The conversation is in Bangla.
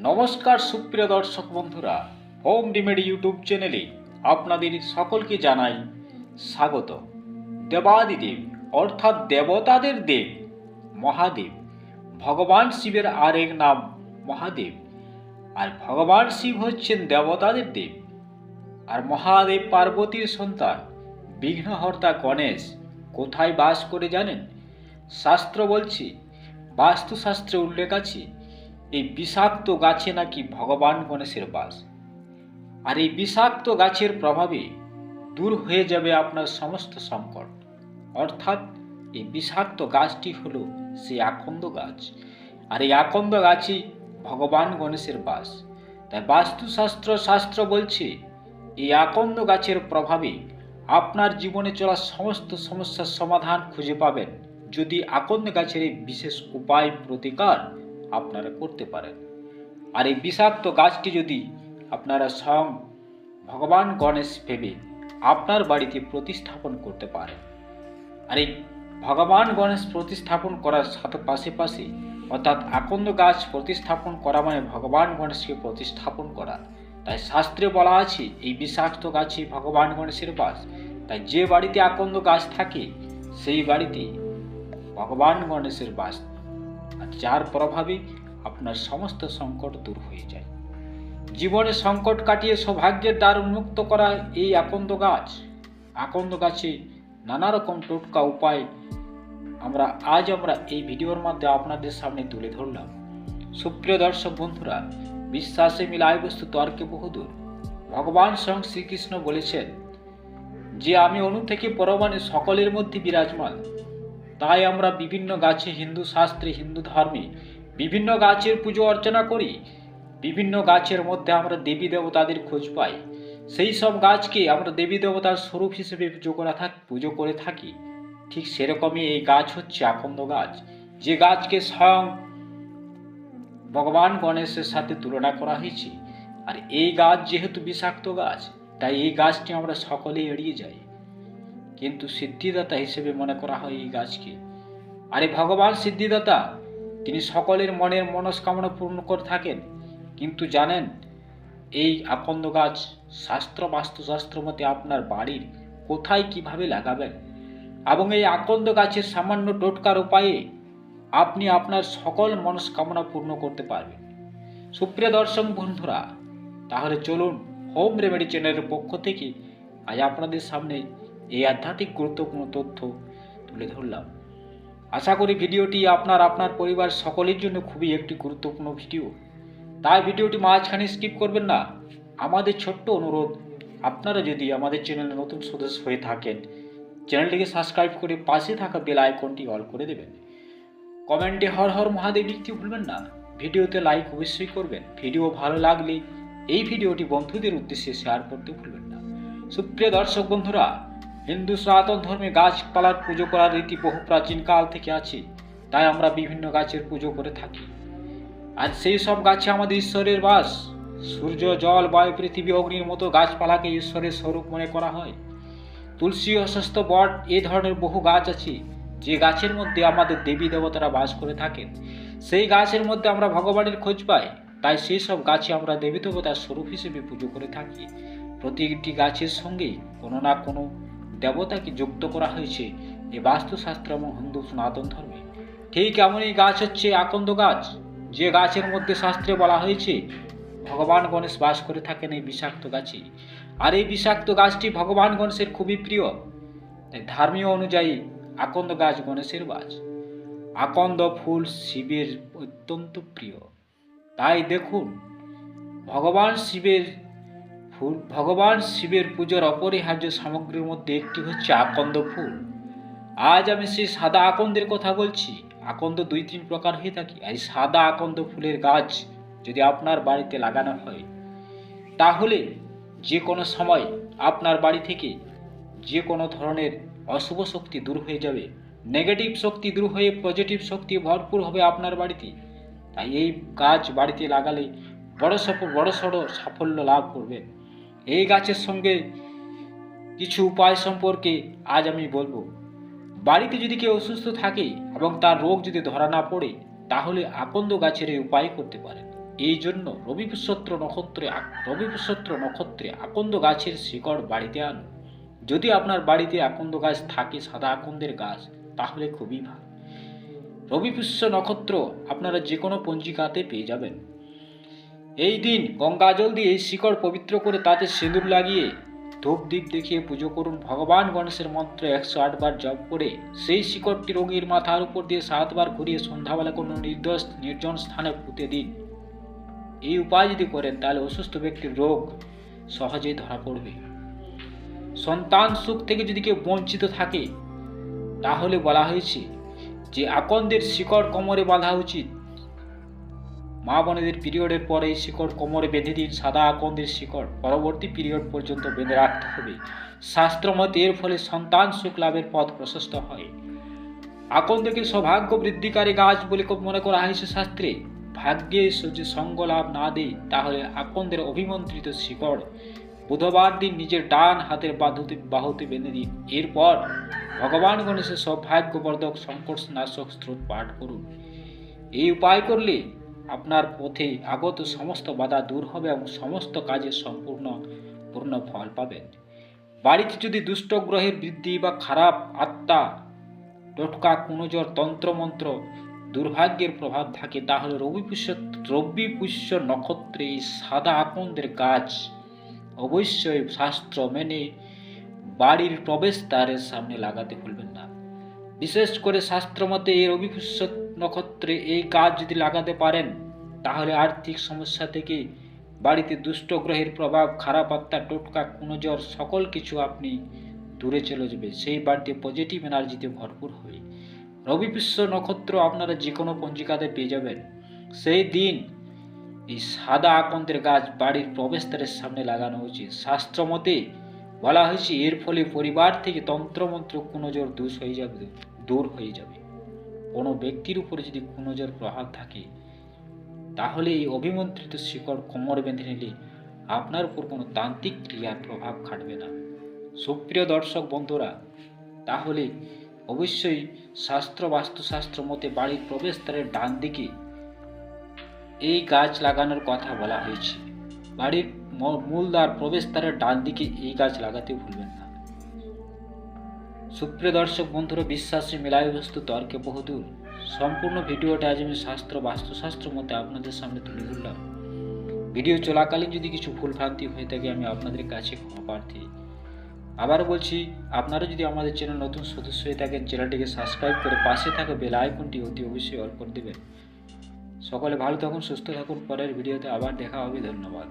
নমস্কার সুপ্রিয় দর্শক বন্ধুরা, হোম রিমেডি ইউটিউব চ্যানেলে আপনাদের সকলকে জানাই স্বাগত। দেবাদিদেব, অর্থাৎ দেবতাদের দেব, মহাদেব। ভগবান শিবের আরেক নাম মহাদেব। আর ভগবান শিব হচ্ছেন দেবতাদের দেব। আর মহাদেব পার্বতীর সন্তান, বিঘ্নহর্তা গণেশ, কোথায় বাস করে জানেন? শাস্ত্র বলছি, বাস্তুশাস্ত্রে উল্লেখ আছে এই বিষাক্ত গাছে নাকি ভগবান গণেশের বাস। আর এই বিষাক্ত গাছের প্রভাবে দূর হয়ে যাবে আপনার সমস্ত সংকট। অর্থাৎ এই বিষাক্ত গাছটি হলো সেই আকন্দ গাছ। আর এই আকন্দ গাছই ভগবান গণেশের বাস। তাই বাস্তুশাস্ত্র শাস্ত্র বলছে, এই আকন্দ গাছের প্রভাবে আপনার জীবনে চলা সমস্ত সমস্যার সমাধান খুঁজে পাবেন যদি আকন্দ গাছের এই বিশেষ উপায় প্রতিকার আপনারা করতে পারেন। আর এই বিষাক্ত গাছটি যদি আপনারা স্বয়ং ভগবান গণেশ ভেবে আপনার বাড়িতে প্রতিস্থাপন করতে পারেন। আর এই ভগবান গণেশ প্রতিস্থাপন করার সাথে পাশাপাশি অর্থাৎ আকন্দ গাছ প্রতিস্থাপন করা মানে ভগবান গণেশকে প্রতিস্থাপন করা। তাই শাস্ত্রে বলা আছে, এই বিষাক্ত গাছে ভগবান গণেশের বাস। তাই যে বাড়িতে আকন্দ গাছ থাকে, সেই বাড়িতে ভগবান গণেশের বাস যার প্রভাবে আপনার সমস্ত সংকট দূর হয়ে যায়। জীবনে সংকট কাটিয়ে সৌভাগ্যের দ্বার উন্মুক্ত করা এই আকন্দ গাছ, আকন্দ গাছে নানা রকম টোটকা উপায় আমরা আজ আমরা এই ভিডিওর মধ্যে আপনাদের সামনে তুলে ধরলাম। সুপ্রিয় দর্শক বন্ধুরা, বিশ্বাসে মিলায় বস্তু তর্কে বহুদূর। ভগবান স্বয়ং শ্রীকৃষ্ণ বলেছেন, যে আমি অনু থেকে পরমাণু সকলের মধ্যে বিরাজমান তাই আমরা বিভিন্ন গাছে হিন্দু শাস্ত্রে, হিন্দু ধর্মে বিভিন্ন গাছের পুজো অর্চনা করি। বিভিন্ন গাছের মধ্যে আমরা দেবী দেবতাদের খোঁজ পাই। সেই সব গাছকে আমরা দেবী দেবতার স্বরূপ হিসেবে পুজো করা থাক, পুজো করে থাকি। ঠিক সেরকমই এই গাছ হচ্ছে আকন্দ গাছ। যে গাছকে স্বয়ং ভগবান গণেশের সাথে তুলনা করা হয়েছে। আর এই গাছ যেহেতু বিষাক্ত গাছ, তাই এই গাছটি আমরা সকলেই এড়িয়ে যাই। কিন্তু সিদ্ধিদাতা হিসেবে মনে করা হয় এই গাছকে। আরে ভগবান সিদ্ধিদাতা, তিনি সকলের মনের মনস্কামনা পূর্ণ করে থাকেন। কিন্তু জানেন, এই আকন্দ গাছ শাস্ত্র বাস্তুশাস্ত্র মতে আপনার বাড়ির কোথায় কীভাবে লাগাবেন? এবং এই আকন্দ গাছের সামান্য টোটকার উপায়ে আপনি আপনার সকল মনস্কামনা পূর্ণ করতে পারবেন। সুপ্রিয় দর্শক বন্ধুরা, তাহলে চলুন হোম রেমেডি চ্যানেলের পক্ষ থেকে আজ আপনাদের সামনে এই আধ্যাত্মিক গুরুত্বপূর্ণ তথ্য তুলে ধরলাম। আশা করি ভিডিওটি আপনার আপনার পরিবার সকলের জন্য খুবই একটি গুরুত্বপূর্ণ ভিডিও। তাই ভিডিওটি মাঝখানে স্কিপ করবেন না। আমাদের ছোট্ট অনুরোধ, আপনারা যদি আমাদের চ্যানেলে নতুন সদস্য হয়ে থাকেন, চ্যানেলটিকে সাবস্ক্রাইব করে পাশে থাকা বেল আইকনটি অল করে দেবেন। কমেন্টে হর হর মহাদেব লিখতে ভুলবেন না। ভিডিওতে লাইক অবশ্যই করবেন। ভিডিও ভালো লাগলে এই ভিডিওটি বন্ধুদের উদ্দেশ্যে শেয়ার করতে ভুলবেন না। সুপ্রিয় দর্শক বন্ধুরা হিন্দু সনাতন ধর্মে গাছপালার পুজো করার রীতি বহু প্রাচীন কাল থেকে আছে, তাই আমরা বিভিন্ন গাছের পুজো করে থাকি। আর সেই সব গাছে আমাদের ঈশ্বরের বাস। সূর্য, জল, বায়ু, পৃথিবী, অগ্নির মতো গাছপালাকে ঈশ্বরের স্বরূপ মনে করা হয়। তুলসী অস্বস্ত বট এ ধরনের বহু গাছ আছে, যে গাছের মধ্যে আমাদের দেবী দেবতারা বাস করে থাকেন। সেই গাছের মধ্যে আমরা ভগবানের খোঁজ পাই, তাই সেই সব গাছে আমরা দেবী দেবতার স্বরূপ হিসেবে পুজো করে থাকি। প্রতিটি গাছের সঙ্গে কোনো না কোনো দেবতাকে যুক্ত করা হয়েছে। এ বাস্তুশাস্ত্র এবং হিন্দু সনাতন ধর্মে। ঠিক এমনই গাছ হচ্ছে আকন্দ গাছ। যে গাছের মধ্যে শাস্ত্রে বলা হয়েছে, ভগবান গণেশ বাস করে থাকেন এই বিষাক্ত গাছে। আর এই বিষাক্ত গাছটি ভগবান গণেশের খুবই প্রিয়। তাই ধর্মীয় অনুযায়ী আকন্দ গাছ গণেশের গাছ আকন্দ ফুল শিবের অত্যন্ত প্রিয়। তাই দেখুন, ভগবান শিবের ফুল। ভগবান শিবের পুজোর অপরিহার্য সামগ্রীর মধ্যে একটি হচ্ছে আকন্দ ফুল। আজ আমি সেই সাদা আকন্দের কথা বলছি। আকন্দ দুই তিন প্রকার হয়ে থাকে। এই সাদা আকন্দ ফুলের গাছ যদি আপনার বাড়িতে লাগানো হয়, তাহলে যে কোনো সময় আপনার বাড়ি থেকে যে কোনো ধরনের অশুভ শক্তি দূর হয়ে যাবে। নেগেটিভ শক্তি দূর হয়ে পজিটিভ শক্তি ভরপুর হবে আপনার বাড়িতে। তাই এই গাছ বাড়িতে লাগালে বড় সফ বড় সড়ো সাফল্য লাভ করবেন। এই গাছের সঙ্গে কিছু উপায় সম্পর্কে আজ আমি বলব। বাড়িতে যদি কেউ অসুস্থ থাকে এবং তার রোগ যদি ধরা না পড়ে, তাহলে আকন্দ গাছের এই উপায় করতে পারেন। এই জন্য রবি পুষ্যত্র নক্ষত্রে রবি পুষ্যত্র নক্ষত্রে আকন্দ গাছের শিকড় বাড়িতে আনুন। যদি আপনার বাড়িতে আকন্দ গাছ থাকে, সাদা আকন্দের গাছ, তাহলে খুবই ভালো। রবি পুষ্য নক্ষত্র আপনারা যে কোনো পঞ্জিকাতে পেয়ে যাবেন। এই দিন গঙ্গা জল দিয়ে শিকড় পবিত্র করে তাতে সিঁদুর লাগিয়ে ধূপ দ্বীপ দেখিয়ে পুজো করুন ভগবান গণেশের মন্ত্র একশো আটবার জপ করে। সেই শিকড়টি রোগীর মাথার উপর দিয়ে সাতবার ঘুরিয়ে সন্ধ্যাবেলা কোনো নির্দোষ, নির্জন স্থানে পুঁতে দিন। এই উপায় যদি করেন, তাহলে অসুস্থ ব্যক্তির রোগ সহজেই ধরা পড়বে। সন্তান সুখ থেকে যদি কেউ বঞ্চিত থাকে, তাহলে বলা হয়েছে যে, আকন্দের শিকড় কোমরে বাঁধা উচিত। মা বোনেদের পিরিয়ডের পরে শিকড় কোমরে বেঁধে দিন, সাদা আকন্দের শিকড়। পরবর্তী পিরিয়ড পর্যন্ত বেঁধে রাখতে হবে। শাস্ত্রমতে এর ফলে সন্তান সুখ লাভের পথ প্রশস্ত হয়। আকন্দকে সৌভাগ্য বৃদ্ধিকারী গাছ বলে মনে করা হয়েছে শাস্ত্রে। ভাগ্যে যদি সঙ্গ লাভ না দেয় তাহলে আকন্দের অভিমন্ত্রিত শিকড় বুধবার দিন নিজের ডান হাতের বাহুতে বাহুতে বেঁধে দিন। এরপর ভগবান গণেশের সৌভাগ্যবর্ধক সংকট নাশক স্রোত পাঠ করুন। এই উপায় করলে আপনার পথে আগত সমস্ত বাধা দূর হবে এবং সমস্ত কাজে সম্পূর্ণ, পূর্ণ ফল পাবেন। বাড়িতে যদি দুষ্ট গ্রহের বৃদ্ধি বা খারাপ আত্মা, টোটকা কুনজর তন্ত্রমন্ত্র, দুর্ভাগ্যের প্রভাব থাকে, তাহলে রবি পুষ্য রবি পুষ্য নক্ষত্রে সাদা আকন্দের গাছ অবশ্যই শাস্ত্র মেনে বাড়ির প্রবেশ প্রবেশদ্বারের সামনে লাগাতে ভুলবেন না। বিশেষ করে শাস্ত্র মতে এই রবি নক্ষত্রে এই গাছ যদি লাগাতে পারেন, তাহলে আর্থিক সমস্যা থেকে বাড়িতে দুষ্ট গ্রহের প্রভাব, খারাপ আত্মা, টোটকা, কুনজর সকল কিছু আপনি দূরে চলে যাবে। সেই বাড়িতে পজিটিভ এনার্জিতে ভরপুর হবে রবি বিশ্ব নক্ষত্র আপনারা যে কোনো পঞ্জিকাতে পেয়ে যাবেন। সেই দিন এই সাদা আকন্দের গাছ বাড়ির প্রবেশদ্বারের সামনে লাগানো উচিত শাস্ত্র মতে বলা হয়েছে, এর ফলে পরিবার থেকে তন্ত্রমন্ত্র কুনজর দূষ হয়ে যাবে, দূর হয়ে যাবে। কোনো ব্যক্তির উপরে যদি কুনজর প্রভাব থাকে, তাহলে এই অভিমন্ত্রিত শিকড় কোমর বেঁধে নিলে আপনার উপর কোনো তান্ত্রিক ক্রিয়ার প্রভাব খাটবে না। সুপ্রিয় দর্শক বন্ধুরা, তাহলে অবশ্যই শাস্ত্র বাস্তুশাস্ত্র মতে বাড়ির প্রবেশদ্বারের ডান দিকে এই গাছ লাগানোর কথা বলা হয়েছে। বাড়ির মূলদ্বার প্রবেশদ্বারের ডান দিকে এই গাছ লাগাতে ভুলবেন সুপ্রিয় দর্শক বন্ধুরা, বিশ্বাসী মেলায় বস্তু তর্কে বহুদূর। সম্পূর্ণ ভিডিওটা আজ আমি শাস্ত্র, বাস্তুশাস্ত্র মতে আপনাদের সামনে তুলে ধরলাম। ভিডিও চলাকালীন যদি কিছু ভুলভ্রান্তি হয়ে থাকে, আমি আপনাদের কাছে ক্ষমা প্রার্থী। আবার বলছি, আপনারা যদি আমাদের চ্যানেল নতুন সদস্য হয়ে থাকেন, চ্যানেলটিকে সাবস্ক্রাইব করে পাশে থাকা বেল আইকনটি অতি অবশ্যই অল করে দেবেন। সকলে ভালো থাকুন, সুস্থ থাকুন, পরের ভিডিওতে আবার দেখা হবে, ধন্যবাদ।